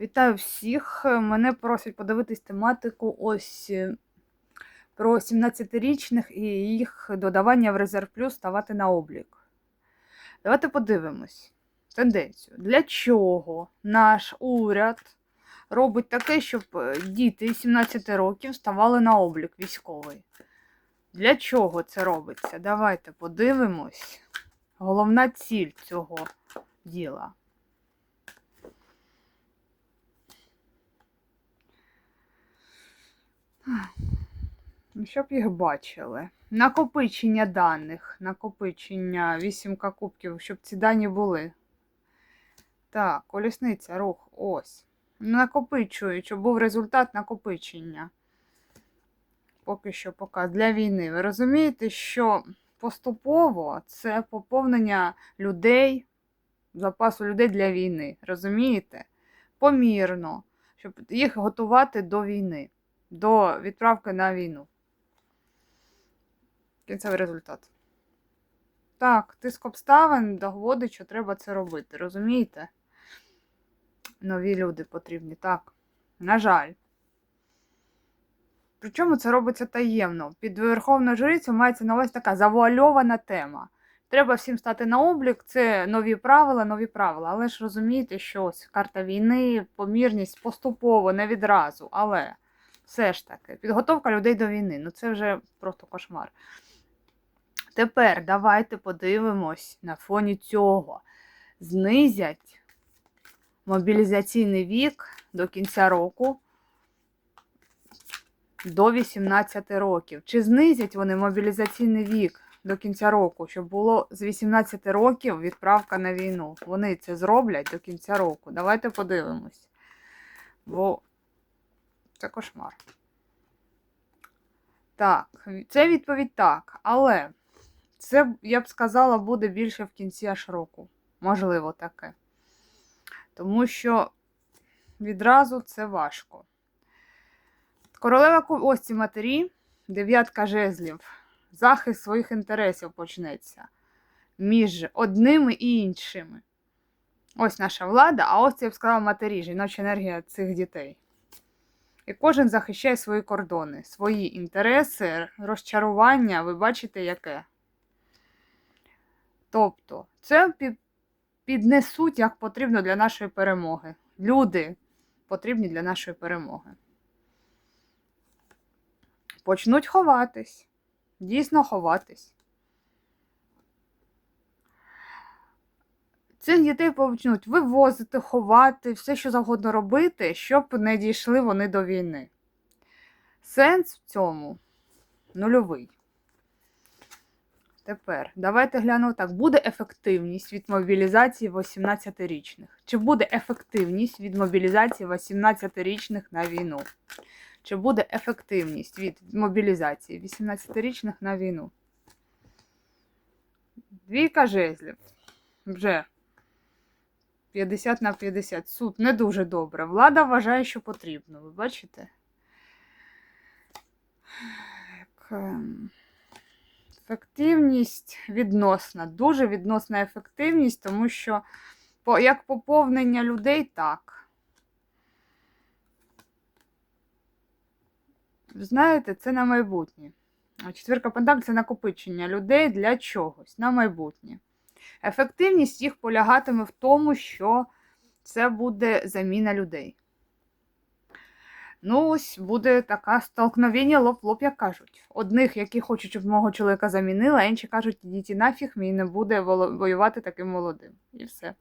Вітаю всіх. Мене просять подивитись тематику ось е, про 17-річних і їх додавання в резерв плюс ставати на облік. Давайте подивимось тенденцію. Для чого наш уряд робить таке, щоб е, діти 17 років ставали на облік військовий? Для чого це робиться? Давайте подивимось. Головна ціль цього діла. Щоб їх бачили. Накопичення даних. Накопичення 8 кубків, щоб ці дані були. Так, колісниця, рух, ось. Накопичують, щоб був результат накопичення. Поки що поки для війни. Ви розумієте, що поступово це поповнення людей, запасу людей для війни. Розумієте? Помірно, щоб їх готувати до війни до відправки на війну. Кінцевий результат. Так, тиск обставин доводить, що треба це робити. Розумієте? Нові люди потрібні. Так. На жаль. Причому це робиться таємно. Під Верховною жрицю мається на увазі така завуальована тема. Треба всім стати на облік, це нові правила, нові правила. Але ж розумієте, що ось карта війни, помірність поступово, не відразу. Але все ж таки, підготовка людей до війни. Ну це вже просто кошмар. Тепер давайте подивимось на фоні цього. Знизять мобілізаційний вік до кінця року до 18 років. Чи знизять вони мобілізаційний вік до кінця року, щоб було з 18 років відправка на війну? Вони це зроблять до кінця року. Давайте подивимось. Бо це кошмар. Так, це відповідь так. Але це, я б сказала, буде більше в кінці аж року. Можливо, таке. Тому що відразу це важко. Королева ось ці матері, дев'ятка жезлів. Захист своїх інтересів почнеться між одними і іншими. Ось наша влада, а ось я б сказала матері, жіноча енергія цих дітей. І кожен захищає свої кордони, свої інтереси, розчарування, ви бачите, яке. Тобто, це піднесуть як потрібно для нашої перемоги. Люди потрібні для нашої перемоги. Почнуть ховатись. Дійсно ховатись. Цих дітей почнуть вивозити, ховати, все, що завгодно робити, щоб не дійшли вони до війни. Сенс в цьому нульовий. Тепер давайте глянемо так. Буде ефективність від мобілізації 18-річних? Чи буде ефективність від мобілізації 18-річних на війну? Чи буде ефективність від мобілізації 18-річних на війну? Двійка жезлів. Вже 50 на 50. Суд не дуже добре. Влада вважає, що потрібно. Ви бачите? Ем, Ефективність відносна, дуже відносна ефективність, тому що як поповнення людей, так. Знаєте, це на майбутнє. Четвірка Пентаклів – це накопичення людей для чогось на майбутнє. Ефективність їх полягатиме в тому, що це буде заміна людей. Ну, ось буде така столкновення лоб в лоб, як кажуть. Одних, які хочуть, щоб мого чоловіка замінили, а інші кажуть, ідіть нафіг, мій не буде воювати таким молодим. І все.